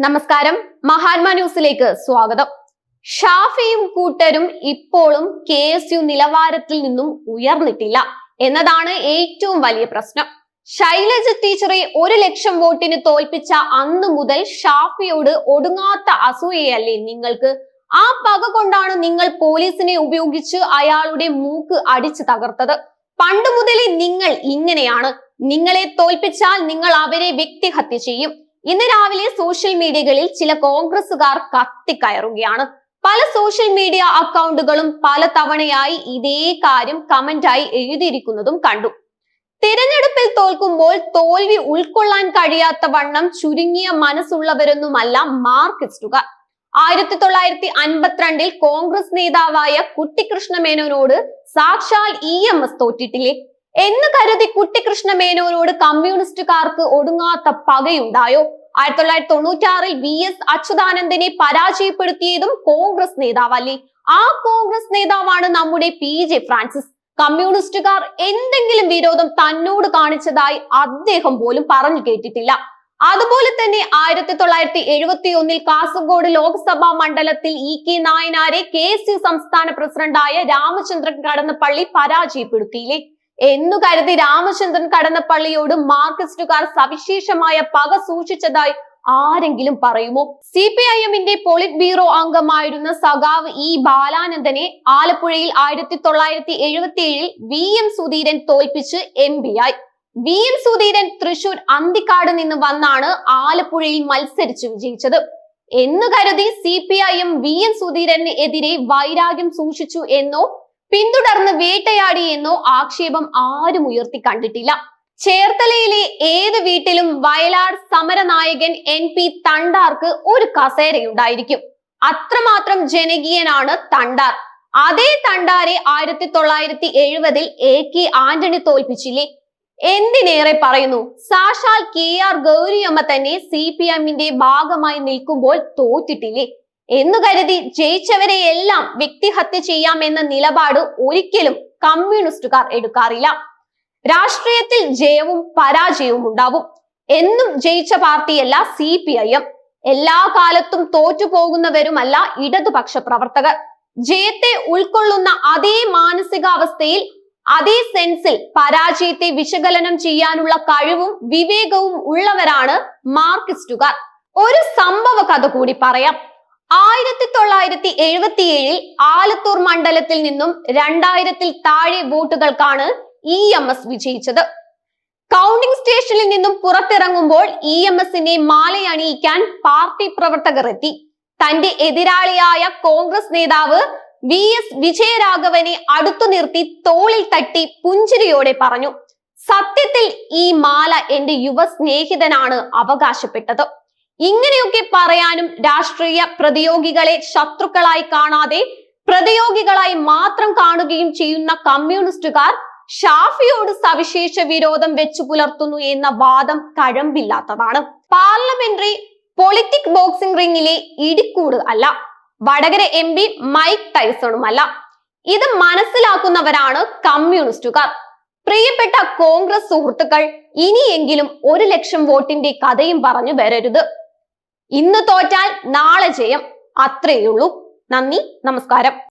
നമസ്കാരം. മഹാത്മാ ന്യൂസിലേക്ക് സ്വാഗതം. ഷാഫിയും കൂട്ടരും ഇപ്പോഴും കെ എസ് യു നിലവാരത്തിൽ നിന്നും ഉയർന്നിട്ടില്ല എന്നതാണ് ഏറ്റവും വലിയ പ്രശ്നം. ശൈലജ ടീച്ചറെ ഒരു ലക്ഷം വോട്ടിന് തോൽപ്പിച്ച അന്ന് മുതൽ ഷാഫിയോട് ഒടുങ്ങാത്ത അസൂയയല്ലേ നിങ്ങൾക്ക്? ആ പക കൊണ്ടാണ് നിങ്ങൾ പോലീസിനെ ഉപയോഗിച്ച് അയാളുടെ മൂക്ക് അടിച്ചു തകർത്തത്. പണ്ട് മുതലേ നിങ്ങൾ ഇങ്ങനെയാണ്. നിങ്ങളെ തോൽപ്പിച്ചാൽ നിങ്ങൾ അവരെ വ്യക്തിഹത്യ ചെയ്യും. ഇന്ന് രാവിലെ സോഷ്യൽ മീഡിയകളിൽ ചില കോൺഗ്രസുകാർ കത്തിക്കയറുകയാണ്. പല സോഷ്യൽ മീഡിയ അക്കൗണ്ടുകളും പല തവണയായി ഇതേ കാര്യം കമന്റായി എഴുതിയിരിക്കുന്നതും കണ്ടു. തിരഞ്ഞെടുപ്പിൽ തോൽക്കുമ്പോൾ തോൽവി ഉൾക്കൊള്ളാൻ കഴിയാത്ത വണ്ണം ചുരുങ്ങിയ മനസ്സുള്ളവരൊന്നുമല്ല മാർക്സിസ്റ്റുകാർ. ആയിരത്തി തൊള്ളായിരത്തി അൻപത്തിരണ്ടിൽ കോൺഗ്രസ് നേതാവായ കുട്ടിക്കൃഷ്ണ മേനോനോട് സാക്ഷാൽ ഇ എം എസ് തോറ്റിട്ടില്ലേ? എന്ന് കരുതി കുട്ടിക്കൃഷ്ണ മേനോനോട് കമ്മ്യൂണിസ്റ്റുകാർക്ക് ഒടുങ്ങാത്ത പകയുണ്ടായോ? ആയിരത്തി തൊള്ളായിരത്തി തൊണ്ണൂറ്റാറിൽ വി എസ് അച്യുതാനന്ദനെ പരാജയപ്പെടുത്തിയതും കോൺഗ്രസ് നേതാവല്ലേ ആ കോൺഗ്രസ് നേതാവാണ് നമ്മുടെ പി ജെ ഫ്രാൻസിസ്. കമ്മ്യൂണിസ്റ്റുകാർ എന്തെങ്കിലും വിരോധം തന്നോട് കാണിച്ചതായി അദ്ദേഹം പോലും പറഞ്ഞു കേട്ടിട്ടില്ല. അതുപോലെ തന്നെ ആയിരത്തി തൊള്ളായിരത്തി എഴുപത്തി ഒന്നിൽ കാസർഗോഡ് ലോക്സഭാ മണ്ഡലത്തിൽ ഇ കെ നായനാരെ കെ എസ് യു സംസ്ഥാന പ്രസിഡന്റായ രാമചന്ദ്രൻ കടന്നപ്പള്ളി പരാജയപ്പെടുത്തിയില്ലേ? എന്നു കരുതി രാമചന്ദ്രൻ കടന്നപ്പള്ളിയോട് മാർക്സിസ്റ്റുകാർ സവിശേഷമായ പക സൂക്ഷിച്ചതായി ആരെങ്കിലും പറയുമോ? സി പി ഐ എമ്മിന്റെ പോളിറ്റ് ബ്യൂറോ അംഗമായിരുന്ന സഖാവ് ഇ ബാലാനന്ദനെ ആലപ്പുഴയിൽ ആയിരത്തി തൊള്ളായിരത്തി എഴുപത്തി ഏഴിൽ വി എം സുധീരൻ തോൽപ്പിച്ച് എം പി ആയി. വി എം സുധീരൻ തൃശൂർ അന്തിക്കാട് നിന്ന് വന്നാണ് ആലപ്പുഴയിൽ മത്സരിച്ച് വിജയിച്ചത്. എന്ന് കരുതി C P I M V M സുധീരന് എതിരെ വൈരാഗ്യം സൂക്ഷിച്ചു എന്നോ പിന്തുടർന്ന് വേട്ടയാടി എന്നോ ആക്ഷേപം ആരും ഉയർത്തി കണ്ടിട്ടില്ല. ചേർത്തലയിലെ ഏത് വീട്ടിലും വയലാർ സമരനായകൻ എൻ പി തണ്ടാർക്ക് ഒരു കസേരയുണ്ടായിരിക്കും. അത്രമാത്രം ജനകീയനാണ് തണ്ടാർ. അതേ തണ്ടാരെ ആയിരത്തി തൊള്ളായിരത്തി എഴുപതിൽ എ കെ ആന്റണി തോൽപ്പിച്ചില്ലേ? എന്തിനേറെ പറയുന്നു? സാക്ഷാൽ കെ ആർ ഗൗരിയമ്മ തന്നെ സി പി എമ്മിന്റെ ഭാഗമായി നിൽക്കുമ്പോൾ തോറ്റിട്ടില്ലേ? എന്നു കരുതി ജയിച്ചവരെ എല്ലാം വ്യക്തിഹത്യ ചെയ്യാമെന്ന നിലപാട് ഒരിക്കലും കമ്മ്യൂണിസ്റ്റുകാർ എടുക്കാറില്ല. രാഷ്ട്രീയത്തിൽ ജയവും പരാജയവും ഉണ്ടാവും. എന്നും ജയിച്ച പാർട്ടിയല്ല സി പി ഐ എം. എല്ലാ കാലത്തും തോറ്റുപോകുന്നവരുമല്ല ഇടതുപക്ഷ പ്രവർത്തകർ. ജയത്തെ ഉൾക്കൊള്ളുന്ന അതേ മാനസികാവസ്ഥയിൽ അതേ സെൻസിൽ പരാജയത്തെ വിശകലനം ചെയ്യാനുള്ള കഴിവും വിവേകവും ഉള്ളവരാണ് മാർക്കിസ്റ്റുകാർ ഒരു സംഭവ കഥ കൂടി പറയാം. ആയിരത്തി തൊള്ളായിരത്തി എഴുപത്തിയേഴിൽ ആലത്തൂർ മണ്ഡലത്തിൽ നിന്നും രണ്ടായിരത്തിൽ താഴെ വോട്ടുകൾക്കാണ് ഇ എം എസ് വിജയിച്ചത്. കൗണ്ടിംഗ് സ്റ്റേഷനിൽ നിന്നും പുറത്തിറങ്ങുമ്പോൾ ഇ എം എസിനെ മാലയണിയിക്കാൻ പാർട്ടി പ്രവർത്തകർ എത്തി. തന്റെ എതിരാളിയായ കോൺഗ്രസ് നേതാവ് വി എസ് വിജയരാഘവനെ അടുത്തു നിർത്തി തോളിൽ തട്ടി പുഞ്ചിരിയോടെ പറഞ്ഞു സത്യത്തിൽ ഈ മാല എന്റെ യുവ സ്നേഹിതനാണ് അവകാശപ്പെട്ടത്. ഇങ്ങനെയൊക്കെ പറയാനും രാഷ്ട്രീയ പ്രതിയോഗികളെ ശത്രുക്കളായി കാണാതെ പ്രതിയോഗികളായി മാത്രം കാണുകയും ചെയ്യുന്ന കമ്മ്യൂണിസ്റ്റുകാർ ഷാഫിയോട് സവിശേഷ വിരോധം വെച്ചു പുലർത്തുന്നു എന്ന വാദം കഴമ്പില്ലാത്തതാണ്. പാർലമെന്ററി പൊളിറ്റിക് ബോക്സിംഗ് റിംഗിലെ ഇടിക്കൂട് അല്ല വടകര എം പി മൈക്ക് ടൈസണുമല്ല ഇത് മനസ്സിലാക്കുന്നവരാണ് കമ്മ്യൂണിസ്റ്റുകാർ. പ്രിയപ്പെട്ട കോൺഗ്രസ് സുഹൃത്തുക്കൾ ഇനിയെങ്കിലും ഒരു ലക്ഷം വോട്ടിന്റെ കഥയും പറഞ്ഞു വരരുത്. ഇന്ന് തോറ്റാൽ നാളെ ജയം. അത്രയേ ഉള്ളൂ. നന്ദി നമസ്കാരം.